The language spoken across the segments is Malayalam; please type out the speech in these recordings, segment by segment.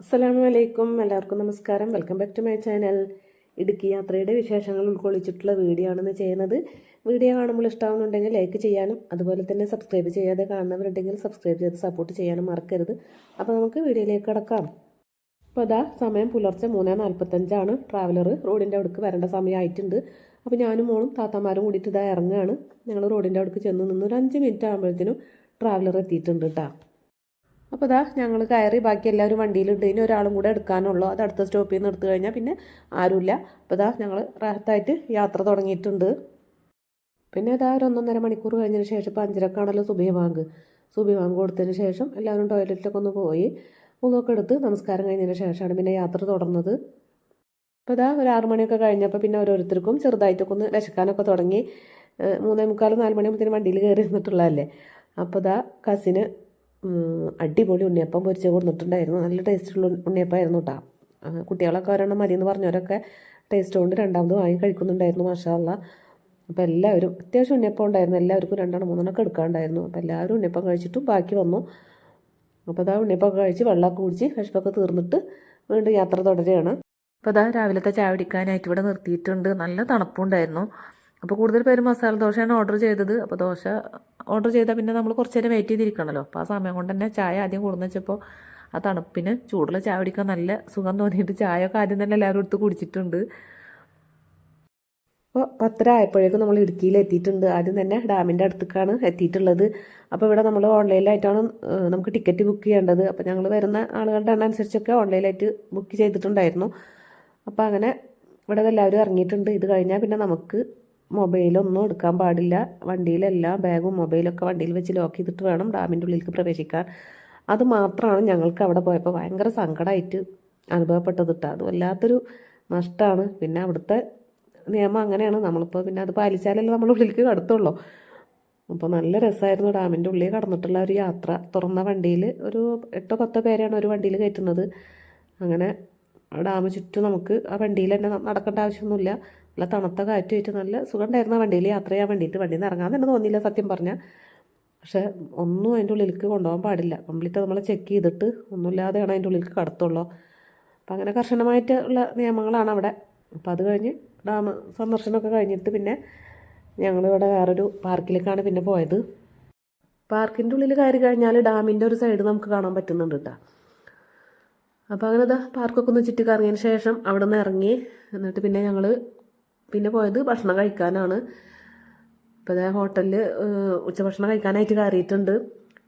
അസ്സലാമു അലൈക്കും എല്ലാവർക്കും നമസ്കാരം. Welcome back to my channel Idukki യാത്രയുടെ വിശേഷങ്ങൾ ഉൾക്കൊള്ളിച്ചിട്ടുള്ള വീഡിയോ ആണെന്ന് ചെയ്യുന്നത്. വീഡിയോ കാണുമ്പോൾ ഇഷ്ടമാകുന്നുണ്ടെങ്കിൽ ലൈക്ക് ചെയ്യാനും അതുപോലെ തന്നെ സബ്സ്ക്രൈബ് ചെയ്യാതെ കാണുന്നവരുണ്ടെങ്കിൽ സബ്സ്ക്രൈബ് ചെയ്ത് സപ്പോർട്ട് ചെയ്യാനും മറക്കരുത്. അപ്പോൾ നമുക്ക് വീഡിയോയിലേക്ക് കിടക്കാം. അപ്പോൾ അതാ സമയം പുലർച്ചെ മൂന്ന് നാൽപ്പത്തഞ്ചാണ് ട്രാവലർ റോഡിന്റെ അവിടേക്ക് വരേണ്ട സമയമായിട്ടുണ്ട് അപ്പോൾ ഞാനും മോളും താത്താമാരും കൂടിയിട്ട് ഇതാ ഇറങ്ങുകയാണ് ഞങ്ങൾ റോഡിന്റെ അവിടേക്ക് ചെന്ന് നിന്ന് ഒരു അഞ്ച് മിനിറ്റ് ആകുമ്പോഴത്തേനും ട്രാവലർ എത്തിയിട്ടുണ്ട് കേട്ടോ അപ്പോൾ ഇതാ ഞങ്ങൾ കയറി ബാക്കി എല്ലാവരും വണ്ടിയിലുണ്ട്. ഇനി ഒരാളും കൂടെ എടുക്കാനുള്ളൂ. അത് അടുത്ത സ്റ്റോപ്പിൽ നിന്ന് എടുത്തു കഴിഞ്ഞാൽ പിന്നെ ആരുമില്ല. അപ്പോൾ ഇതാ ഞങ്ങൾ റാഹത്തായിട്ട് യാത്ര തുടങ്ങിയിട്ടുണ്ട്. പിന്നെ ഇതാ ഒരു ഒന്നൊന്നര മണിക്കൂർ കഴിഞ്ഞതിന് ശേഷം ഇപ്പോൾ അഞ്ചരക്കാണല്ലോ സുബി ബാങ്ക് കൊടുത്തതിന് ശേഷം എല്ലാവരും ടോയ്ലറ്റിലൊക്കെ ഒന്ന് പോയി മുഖമൊക്കെ എടുത്ത് നമസ്കാരം കഴിഞ്ഞതിന് ശേഷമാണ് പിന്നെ യാത്ര തുടർന്നത്. അപ്പോൾ ഇതാ ഒരു ആറ് മണിയൊക്കെ കഴിഞ്ഞപ്പോൾ പിന്നെ ഓരോരുത്തർക്കും ചെറുതായിട്ടൊക്കെ ഒന്ന് വിശക്കാനൊക്കെ തുടങ്ങി. മൂന്നേ മുക്കാൽ നാല് മണിയാകുമ്പോഴത്തേനും വണ്ടിയിൽ കയറി നിന്നിട്ടുള്ളതല്ലേ? അപ്പോൾ ഇതാ കസിന് അടിപൊളി ഉണ്ണിയപ്പം പൊരിച്ച് കൊടുത്തിട്ടുണ്ടായിരുന്നു. നല്ല ടേസ്റ്റുള്ള ഉണ്ണിയപ്പമായിരുന്നു കേട്ടോ കുട്ടികളൊക്കെ ഒരെണ്ണം മതി എന്ന് പറഞ്ഞവരൊക്കെ ടേസ്റ്റ് കൊണ്ട് രണ്ടാമത് വാങ്ങി കഴിക്കുന്നുണ്ടായിരുന്നു മാഷാല്ല അപ്പോൾ എല്ലാവരും അത്യാവശ്യം ഉണ്ണിയപ്പം ഉണ്ടായിരുന്നു. എല്ലാവർക്കും രണ്ടെണ്ണം മൂന്നെണ്ണമൊക്കെ എടുക്കാണ്ടായിരുന്നു. അപ്പോൾ എല്ലാവരും ഉണ്ണിയപ്പം കഴിച്ചിട്ടും ബാക്കി വന്നു. അപ്പോൾ അതാ ഉണ്ണിയപ്പം കഴിച്ച് വെള്ളമൊക്കെ കുടിച്ച് വിഷപ്പൊക്കെ തീർന്നിട്ട് വീണ്ടും യാത്ര തുടരുകയാണ്. അപ്പോൾ അതാ രാവിലത്തെ ചായ കുടിക്കാനായിട്ട് ഇവിടെ നിർത്തിയിട്ടുണ്ട്. നല്ല തണുപ്പുണ്ടായിരുന്നു അപ്പോൾ കൂടുതൽ പേര് മസാല ദോശയാണ് ഓർഡർ ചെയ്തത്. അപ്പോൾ ദോശ ഓർഡർ ചെയ്താൽ പിന്നെ നമ്മൾ കുറച്ച് നേരം വെയിറ്റ് ചെയ്തിരിക്കണമല്ലോ അപ്പോൾ ആ സമയം കൊണ്ട് തന്നെ ചായ ആദ്യം കൊടുന്ന് വെച്ചപ്പോൾ ആ തണുപ്പിന് ചൂടുള്ള ചായ കുടിക്കാൻ നല്ല സുഖം തോന്നിയിട്ട് ചായ ഒക്കെ ആദ്യം തന്നെ എല്ലാവരും എടുത്ത് കുടിച്ചിട്ടുണ്ട്. അപ്പോൾ പത്തര ആയപ്പോഴേക്കും നമ്മൾ ഇടുക്കിയിൽ എത്തിയിട്ടുണ്ട്. ആദ്യം തന്നെ ഡാമിന്റെ അടുത്തേക്കാണ് എത്തിയിട്ടുള്ളത്. അപ്പോൾ ഇവിടെ നമ്മൾ ഓൺലൈനിലായിട്ടാണ് നമുക്ക് ടിക്കറ്റ് ബുക്ക് ചെയ്യേണ്ടത്. അപ്പോൾ ഞങ്ങൾ വരുന്ന ആളുകളുടെ എണ്ണം അനുസരിച്ചൊക്കെ ഓൺലൈനായിട്ട് ബുക്ക് ചെയ്തിട്ടുണ്ടായിരുന്നു. അപ്പോൾ അങ്ങനെ ഇവിടെ എല്ലാവരും ഇറങ്ങിയിട്ടുണ്ട്. ഇത് കഴിഞ്ഞാൽ പിന്നെ നമുക്ക് മൊബൈലൊന്നും എടുക്കാൻ പാടില്ല. വണ്ടിയിലെല്ലാം ബാഗും മൊബൈലൊക്കെ വണ്ടിയിൽ വെച്ച് ലോക്ക് ചെയ്തിട്ട് വേണം ഡാമിന്റെ ഉള്ളിലേക്ക് പ്രവേശിക്കാൻ. അത് മാത്രമാണ് ഞങ്ങൾക്ക് അവിടെ പോയപ്പോൾ ഭയങ്കര സങ്കടമായിട്ട് അനുഭവപ്പെട്ടത് കേട്ടോ അത് വല്ലാത്തൊരു നഷ്ടമാണ് പിന്നെ അവിടുത്തെ നിയമം അങ്ങനെയാണ്. നമ്മളിപ്പോൾ പിന്നെ അത് പാലിച്ചാലല്ലേ നമ്മൾ ഉള്ളിലേക്ക് കടത്തുള്ളൂ. അപ്പോൾ നല്ല രസമായിരുന്നു ഡാമിന്റെ ഉള്ളിൽ കടന്നിട്ടുള്ള ഒരു യാത്ര. തുറന്ന വണ്ടിയിൽ ഒരു എട്ടോ പത്തോ പേരെയാണ് ഒരു വണ്ടിയിൽ കയറ്റുന്നത്. അങ്ങനെ ആ ഡാം ചുറ്റും നമുക്ക് ആ വണ്ടിയിൽ തന്നെ നടക്കേണ്ട ആവശ്യമൊന്നുമില്ല. നല്ല തണുത്ത കാറ്റുമായിട്ട് നല്ല സുഖം ഉണ്ടായിരുന്നു ആ വണ്ടിയിൽ യാത്ര ചെയ്യാൻ വേണ്ടിയിട്ട്. വണ്ടിയിൽ നിന്ന് ഇറങ്ങാൻ തന്നെ തോന്നിയില്ല സത്യം പറഞ്ഞാൽ പക്ഷേ ഒന്നും അതിന്റെ ഉള്ളിലേക്ക് കൊണ്ടുപോകാൻ പാടില്ല. കംപ്ലീറ്റ് നമ്മൾ ചെക്ക് ചെയ്തിട്ട് ഒന്നുമില്ലാതെയാണ് അതിന്റെ ഉള്ളിലേക്ക് കടത്തുള്ളൂ. അപ്പം അങ്ങനെ കർശനമായിട്ടുള്ള നിയമങ്ങളാണ് അവിടെ. അപ്പോൾ അത് കഴിഞ്ഞ് ഡാം സന്ദർശനമൊക്കെ കഴിഞ്ഞിട്ട് പിന്നെ ഞങ്ങളിവിടെ വേറൊരു പാർക്കിലേക്കാണ് പിന്നെ പോയത്. പാർക്കിന്റെ ഉള്ളിൽ കയറി കഴിഞ്ഞാൽ ഡാമിന്റെ ഒരു സൈഡ് നമുക്ക് കാണാൻ പറ്റുന്നുണ്ട് കേട്ടോ. അപ്പോൾ അങ്ങനെ ഇതാ പാർക്കൊക്കെ ഒന്ന് ചുറ്റി കറങ്ങിയതിന് ശേഷം അവിടെ നിന്ന് ഇറങ്ങി. എന്നിട്ട് പിന്നെ ഞങ്ങൾ പിന്നെ പോയത് ഭക്ഷണം കഴിക്കാനാണ്. ഇപ്പോൾ ഇതേ ഹോട്ടലിൽ ഉച്ചഭക്ഷണം കഴിക്കാനായിട്ട് കയറിയിട്ടുണ്ട്.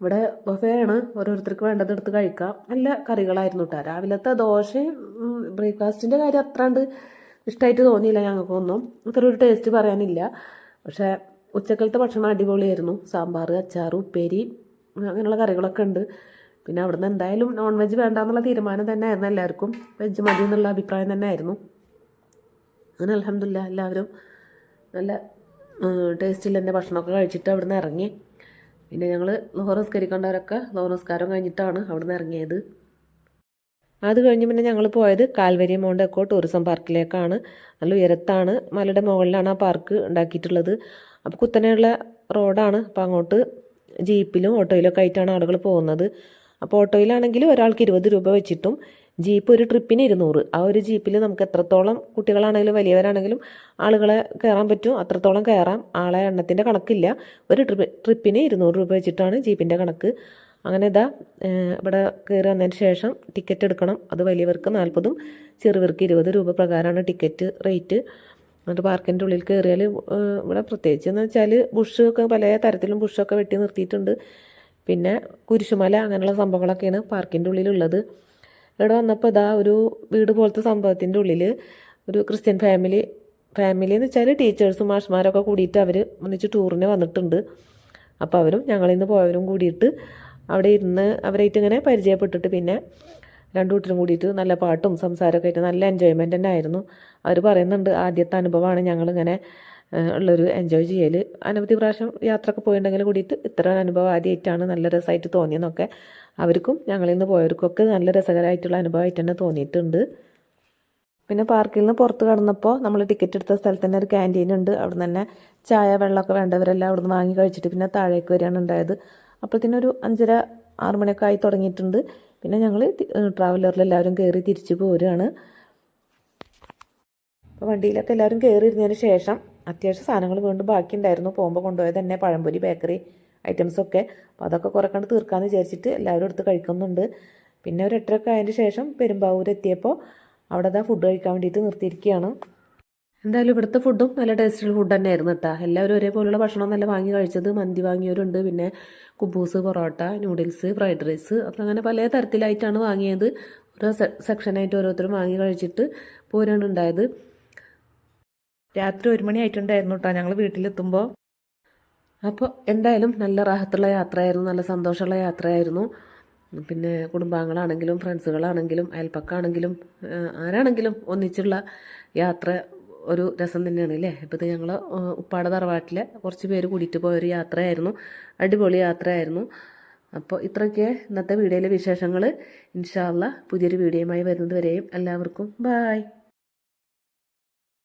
ഇവിടെ ബൊഫയാണ്. ഓരോരുത്തർക്ക് വേണ്ടത് എടുത്ത് കഴിക്കാം. നല്ല കറികളായിരുന്നു കേട്ടോ രാവിലത്തെ ദോശയും ബ്രേക്ക്ഫാസ്റ്റിന്റെ കാര്യം അത്രാണ്ട് ഇഷ്ടമായിട്ട് തോന്നിയില്ല ഞങ്ങൾക്കൊന്നും. അത്ര ഒരു ടേസ്റ്റ് പറയാനില്ല. പക്ഷേ ഉച്ചക്കലത്തെ ഭക്ഷണം അടിപൊളിയായിരുന്നു. സാമ്പാർ അച്ചാർ ഉപ്പേരി അങ്ങനെയുള്ള കറികളൊക്കെ ഉണ്ട്. പിന്നെ അവിടുന്ന് എന്തായാലും നോൺ വെജ് വേണ്ട എന്നുള്ള തീരുമാനം തന്നെ ആയിരുന്നു എല്ലാവർക്കും. വെജ് മതി എന്നുള്ള അഭിപ്രായം തന്നെ ആയിരുന്നു അങ്ങനെ അലഹമില്ല എല്ലാവരും നല്ല ടേസ്റ്റിൽ തന്നെ ഭക്ഷണമൊക്കെ കഴിച്ചിട്ട് അവിടുന്ന് ഇറങ്ങി. പിന്നെ ഞങ്ങൾ ലോഹർ നിസ്കാരം കഴിഞ്ഞിട്ടാണ് അവിടുന്ന് ഇറങ്ങിയത്. അത് കഴിഞ്ഞ് പിന്നെ ഞങ്ങൾ പോയത് കാൽവരി മൗണ്ട് എക്കോ ടൂറിസം പാർക്കിലേക്കാണ്. നല്ല ഉയരത്താണ്. മലയുടെ മുകളിലാണ് ആ പാർക്ക് ഉണ്ടാക്കിയിട്ടുള്ളത്. അപ്പോൾ കുത്തനെയുള്ള റോഡാണ്. അപ്പോൾ അങ്ങോട്ട് ജീപ്പിലും ഓട്ടോയിലൊക്കെ ആയിട്ടാണ് ആളുകൾ പോകുന്നത്. അപ്പോൾ ഓട്ടോയിലാണെങ്കിൽ ഒരാൾക്ക് ഇരുപത് രൂപ വെച്ചിട്ടും ജീപ്പ് ഒരു ട്രിപ്പിന് ഇരുന്നൂറ്. ആ ഒരു ജീപ്പിൽ നമുക്ക് എത്രത്തോളം കുട്ടികളാണെങ്കിലും വലിയവരാണെങ്കിലും ആളുകളെ കയറാൻ പറ്റും അത്രത്തോളം കയറാം ആളെ എണ്ണത്തിന്റെ കണക്കില്ല. ഒരു ട്രിപ്പ് ട്രിപ്പിന് ഇരുന്നൂറ് രൂപ വെച്ചിട്ടാണ് ജീപ്പിന്റെ കണക്ക്. അങ്ങനെ ഇതാ ഇവിടെ കയറി വന്നതിന് ശേഷം ടിക്കറ്റ് എടുക്കണം. അത് വലിയവർക്ക് നാൽപ്പതും ചെറുവർക്ക് ഇരുപത് രൂപ പ്രകാരമാണ് ടിക്കറ്റ് റേറ്റ്. എന്നിട്ട് പാർക്കിന്റെ ഉള്ളിൽ കയറിയാൽ ഇവിടെ പ്രത്യേകിച്ച് എന്ന് വെച്ചാൽ ബുഷൊക്കെ പല തരത്തിലും ബുഷൊക്കെ വെട്ടി നിർത്തിയിട്ടുണ്ട്. പിന്നെ കുരിശുമല അങ്ങനെയുള്ള സംഭവങ്ങളൊക്കെയാണ് പാർക്കിന്റെ ഉള്ളിലുള്ളത്. ഇവിടെ വന്നപ്പോൾ ഇതാ ഒരു വീട് പോലത്തെ സംഭവത്തിന്റെ ഉള്ളിൽ ഒരു ക്രിസ്ത്യൻ ഫാമിലി ഫാമിലി എന്ന് വെച്ചാൽ ടീച്ചേഴ്സും മാഷ്മാരൊക്കെ കൂടിയിട്ട് അവർ ഒന്നിച്ച് ടൂറിന് വന്നിട്ടുണ്ട്. അപ്പോൾ അവരും ഞങ്ങളിൽ നിന്ന് പോയവരും കൂടിയിട്ട് അവിടെ ഇരുന്ന് അവരായിട്ട് ഇങ്ങനെ പരിചയപ്പെട്ടിട്ട് പിന്നെ രണ്ടു കൂട്ടരും കൂടിയിട്ട് നല്ല പാട്ടും സംസാരമൊക്കെ ആയിട്ട് നല്ല എൻജോയ്മെന്റ് തന്നെ ആയിരുന്നു. അവർ പറയുന്നുണ്ട് ആദ്യത്തെ അനുഭവമാണ് ഞങ്ങളിങ്ങനെ ഉള്ളൊരു എൻജോയ് ചെയ്യൽ അനവധി പ്രാവശ്യം യാത്രയൊക്കെ പോയിട്ടുണ്ടെങ്കിൽ കൂടിയിട്ട് ഇത്ര അനുഭവം ആദ്യമായിട്ടാണ് നല്ല രസമായിട്ട് തോന്നിയെന്നൊക്കെ അവർക്കും ഞങ്ങളിൽ നിന്ന് പോയവർക്കൊക്കെ നല്ല രസകരമായിട്ടുള്ള അനുഭവമായിട്ട് തന്നെ തോന്നിയിട്ടുണ്ട്. പിന്നെ പാർക്കിൽ നിന്ന് പുറത്ത് കടന്നപ്പോൾ നമ്മൾ ടിക്കറ്റ് എടുത്ത സ്ഥലത്ത് തന്നെ ഒരു ക്യാന്റീൻ ഉണ്ട്. അവിടെ തന്നെ ചായ വെള്ളമൊക്കെ വേണ്ടവരെല്ലാം അവിടെ നിന്ന് വാങ്ങി കഴിച്ചിട്ട് പിന്നെ താഴേക്ക് വരികയാണ് ഉണ്ടായത്. അപ്പോഴത്തേനും ഒരു അഞ്ചര ആറ് മണിയൊക്കെ ആയി തുടങ്ങിയിട്ടുണ്ട്. പിന്നെ ഞങ്ങൾ ട്രാവലറിൽ എല്ലാവരും കയറി തിരിച്ചു പോരുകയാണ് അപ്പോൾ വണ്ടിയിലൊക്കെ എല്ലാവരും കയറി ഇരുന്നതിന് ശേഷം അത്യാവശ്യം സാധനങ്ങൾ വീണ്ടും ബാക്കിയുണ്ടായിരുന്നു. പോകുമ്പോൾ കൊണ്ടുപോയത് തന്നെ പഴംപൊരി ബേക്കറി ഐറ്റംസൊക്കെ. അപ്പോൾ അതൊക്കെ കുറക്കണ്ട് കണ്ട് തീർക്കാമെന്ന് വിചാരിച്ചിട്ട് എല്ലാവരും എടുത്ത് കഴിക്കുന്നുണ്ട്. പിന്നെ ഒരു എട്ടരൊക്കെ ആയതിന് ശേഷം പെരുമ്പാവൂർ എത്തിയപ്പോൾ അവിടെ അതാ ഫുഡ് കഴിക്കാൻ വേണ്ടിയിട്ട് നിർത്തിയിരിക്കുകയാണ് എന്തായാലും ഇവിടുത്തെ ഫുഡും നല്ല ടേസ്റ്റുള്ള ഫുഡ് തന്നെയായിരുന്നു കേട്ടോ എല്ലാവരും ഒരേപോലുള്ള ഭക്ഷണം നല്ല വാങ്ങി കഴിച്ചത് മന്തി വാങ്ങിയവരുണ്ട്. പിന്നെ കുബൂസ് പൊറോട്ട നൂഡിൽസ് ഫ്രൈഡ് റൈസ് അപ്പം അങ്ങനെ പല തരത്തിലായിട്ടാണ് വാങ്ങിയത്. ഓരോ സെക്ഷനായിട്ട് ഓരോരുത്തരും വാങ്ങി കഴിച്ചിട്ട് പോരാണ് ഉണ്ടായത്. രാത്രി ഒരു മണി ആയിട്ടുണ്ടായിരുന്നു കേട്ടോ ഞങ്ങൾ വീട്ടിലെത്തുമ്പോൾ അപ്പോൾ എന്തായാലും നല്ല റാഹത്തുള്ള യാത്രയായിരുന്നു. നല്ല സന്തോഷമുള്ള യാത്രയായിരുന്നു. പിന്നെ കുടുംബാംഗങ്ങളാണെങ്കിലും ഫ്രണ്ട്സുകളാണെങ്കിലും അയൽപ്പക്കാണെങ്കിലും ആരാണെങ്കിലും ഒന്നിച്ചുള്ള യാത്ര ഒരു രസം തന്നെയാണ് അല്ലേ ഇപ്പോൾ ഇത് ഞങ്ങൾ ഉപ്പാട തറവാട്ടിലെ കുറച്ച് പേര് കൂടിയിട്ട് പോയൊരു യാത്രയായിരുന്നു. അടിപൊളി യാത്രയായിരുന്നു. അപ്പോൾ ഇത്രയൊക്കെ ഇന്നത്തെ വീഡിയോയിലെ വിശേഷങ്ങൾ ഇൻഷാല്ല പുതിയൊരു വീഡിയോയുമായി വരുന്നത് വരെയും എല്ലാവർക്കും ബായ്.